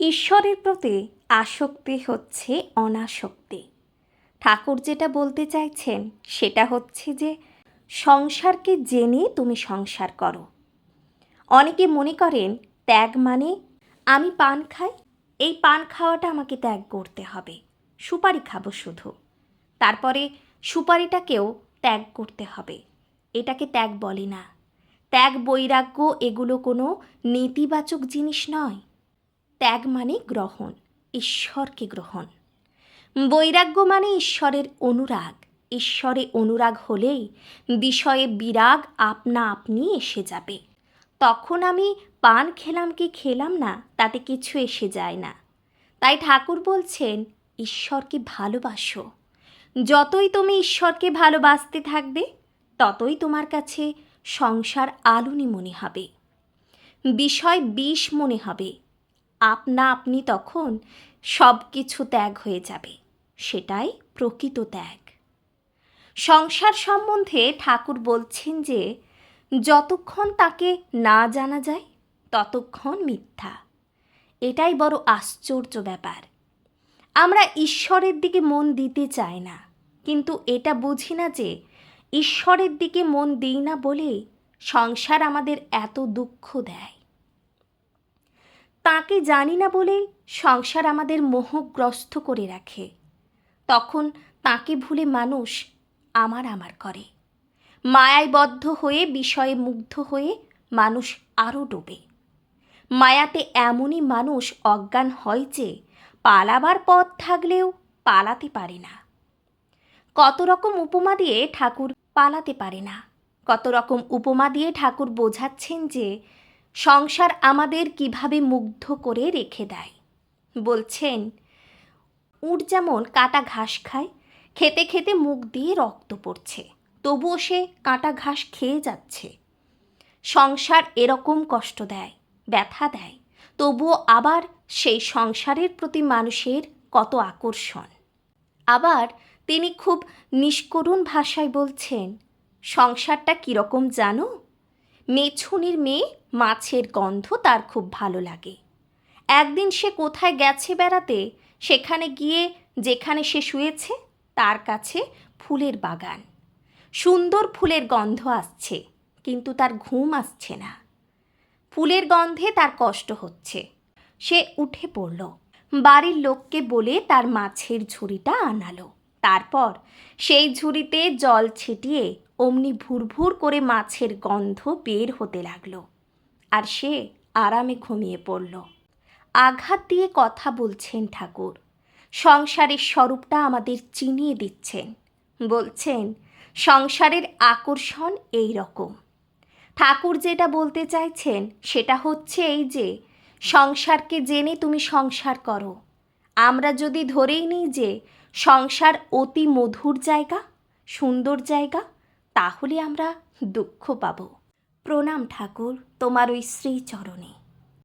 ঈশ্বরের প্রতি আসক্তি হচ্ছে অনাসক্তি। ঠাকুর যেটা বলতে চাইছেন, সেটা হচ্ছে যে সংসারকে জেনে তুমি সংসার করো। অনেকে মনে করেন, ত্যাগ মানে আমি পান খাই, এই পান খাওয়াটা আমাকে ত্যাগ করতে হবে, সুপারি খাব শুধু। তারপরে সুপারিটাকেও ত্যাগ করতে হবে, এটাকে ত্যাগ বলে না। ত্যাগ বৈরাগ্য এগুলো কোনো নেতিবাচক জিনিস নয়। ত্যাগ মানে গ্রহণ, ঈশ্বরকে গ্রহণ। বৈরাগ্য মানে ঈশ্বরের অনুরাগ। ঈশ্বরে অনুরাগ হলেই বিষয়ে বিরাগ আপনা আপনি এসে যাবে। তখন আমি পান খেলাম কি খেলাম না, তাতে কিছু এসে যায় না। তাই ঠাকুর বলছেন, ঈশ্বরকে ভালোবাসো। যতই তুমি ঈশ্বরকে ভালোবাসতে থাকবে, ততই তোমার কাছে সংসার আলুনি মনে হবে। বিষয় বিষ মনে হবে। আপনা আপনি তখন সব কিছু ত্যাগ হয়ে যাবে, সেটাই প্রকৃত ত্যাগ। সংসার সম্বন্ধে ঠাকুর বলছেন যে, যতক্ষণ তাকে না জানা যায়, ততক্ষণ মিথ্যা। এটাই বড় আশ্চর্য ব্যাপার। আমরা ঈশ্বরের দিকে মন দিতে চাই না, কিন্তু এটা বুঝি না যে, ঈশ্বরের দিকে মন দিই না বলে সংসার আমাদের এত দুঃখ দেয়। তাকে জানি না বলে সংসার আমাদের মোহগ্রস্ত করে রাখে। তখন তাকে ভুলে মানুষ আমার আমার করে। মায়ায় বদ্ধ হয়ে বিষয়ে মুগ্ধ হয়ে মানুষ আরও ডোবে। মায়াতে এমনই মানুষ অজ্ঞান হয় যে পালাবার পথ থাকলেও পালাতে পারে না। কত রকম উপমা দিয়ে ঠাকুর পালাতে পারে না। কত রকম উপমা দিয়ে ঠাকুর বোঝাচ্ছেন যে সংসার আমাদের কীভাবে মুগ্ধ করে রেখে দেয়। বলছেন, উট যেমন কাটা ঘাস খায়, খেতে খেতে মুখ দিয়ে রক্ত পড়ছে, তবুও সে কাটা ঘাস খেয়ে যাচ্ছে। সংসার এরকম কষ্ট দেয়, ব্যথা দেয়, তবুও আবার সেই সংসারের প্রতি মানুষের কত আকর্ষণ। আবার তিনি খুব নিষ্করুণ ভাষায় বলছেন, সংসারটা কীরকম জানো? মেছুনির মেয়ে, মাছের গন্ধ তার খুব ভালো লাগে। একদিন সে কোথায় গেছে বেড়াতে, সেখানে গিয়ে যেখানে সে শুয়েছে, তার কাছে ফুলের বাগান। সুন্দর ফুলের গন্ধ আসছে, কিন্তু তার ঘুম আসছে না। ফুলের গন্ধে তার কষ্ট হচ্ছে। সে উঠে পড়ল। বাড়ির লোককে বলে তার মাছের ঝুড়িটা আনালো। তারপর সেই ঝুড়িতে জল ছিটিয়ে অমনি ভুরভুর করে মাছের গন্ধ বের হতে লাগল। আর সে আরামে ঘুমিয়ে পড়ল। আঘাত দিয়ে কথা বলছেন ঠাকুর। সংসারের স্বরূপটা আমাদের চিনিয়ে দিচ্ছেন। বলছেন, সংসারের আকর্ষণ এই রকম। ঠাকুর যেটা বলতে চাইছেন, সেটা হচ্ছে এই যে, সংসারকে জেনে তুমি সংসার করো। আমরা যদি ধরেই নিই যে, সংসার অতি মধুর জায়গা, সুন্দর জায়গা তাহলে আমরা দুঃখ পাব। প্রণাম ঠাকুর তোমার ওই শ্রীচরণে।